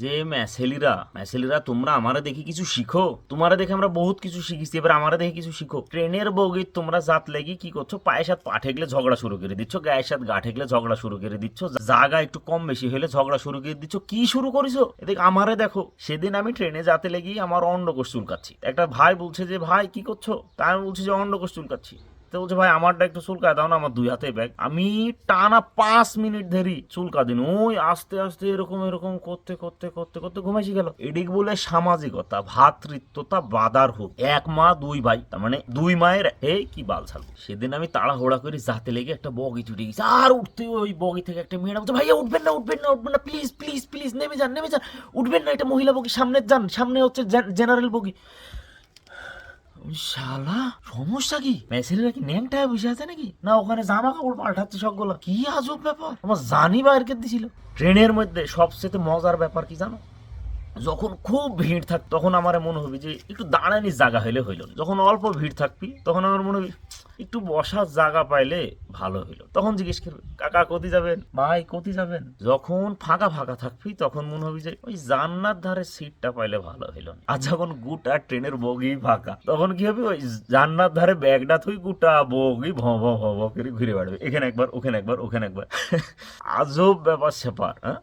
যে ম্যাসেলিরা ম্যাসেলিরা, তোমরা আমারে দেখি কিছু শিখো? তোমারে দেখে আমরা বহুত কিছু শিখিছি এবার আমারে দেখে কিছু শিখো। ট্রেনের বগি তোমরা জাত লেগে কি করছ? পায়ের সাথে পা ঠেকলে ঝগড়া শুরু করে দিচ্ছ গায়ের সাথে গা ঠেকলে ঝগড়া শুরু করে দিচ্ছ জায়গা একটু কম বেশি হলে ঝগড়া শুরু করে দিচ্ছ। কি শুরু করেছ? এদিকে আমারে দেখো। সেদিন আমি ট্রেনে যাতে লেগেই আমার অন্ডকোষ চুলকাচ্ছি। একটা ভাই বলছে যে, ভাই, কি করছ? তা আমি বলছি যে অন্ডকোষ চুলকাচ্ছি। তো বলছে, ভাই, আমারটা একটু চুলকায় দাও না, আমার দুই হাতে ব্যাগ। আমি টানা পাঁচ মিনিট ধরি চুলকা দিন। ওই আস্তে আস্তে এরকম এরকম করতে করতে করতে করতে ঘুমাইছি গেল। এডিক বলে সামাজিকতা ভাতৃত্বতা বাদার হোক। এক মা, দুই ভাই, তার মানে দুই মায়ের, এ কি বাল ছাল। সেদিন আমি তাড়াহুড়া করে যাতে লেগে একটা বগি চুটে গেছি। আর উঠতে ওই বগি থেকে একটা মেয়েরা বলছে, ভাইয়া, উঠবেন না উঠবেন না উঠবেন না প্লিজ প্লিজ প্লিজ নেমে যান নেমে যান। উঠবেন না এটা মহিলা বগি সামনে যান, সামনে হচ্ছে জেনারেল বগি। শালা, সমস্যা কি? মেসেরিরা কি ন্যাংটায় বসে আছে নাকি? না, ওখানে জামা কাপড় পাল্টাচ্ছে সবগুলো। কি আজব ব্যাপার? আমার জানি বাইরকে দিছিল ট্রেনের মধ্যে সবচেয়ে মজার ব্যাপার কি জানো? যখন খুব ভিড় থাক, তখন আমার মনে হবে যে, একটু দাঁড়ানির জায়গা হইলে হইল যখন অল্প ভিড় থাকবি, তখন আমার মনে হবে একটু বসার জায়গা পাইলে ভালো হইল। তখন জিজ্ঞেস করবে কাকা কোথি যাবেন? ভাই কোথি যাবেন? যখন ফাঁকা ফাঁকা থাকবি তখন মনে হবে যে ওই জান্নার ধারে সিটটা পাইলে ভালো হইল। আর যখন গুটা ট্রেনের বগি ফাঁকা, তখন কি হবে? ওই জান্নার ধারে ব্যাগটা থুই গুটা বগি ভ ভ ভ ভ করে ঘুরে বেড়াবে। এখানে একবার, ওখানে একবার ওখানে একবার। আজব ব্যাপার স্যাপার হ্যাঁ?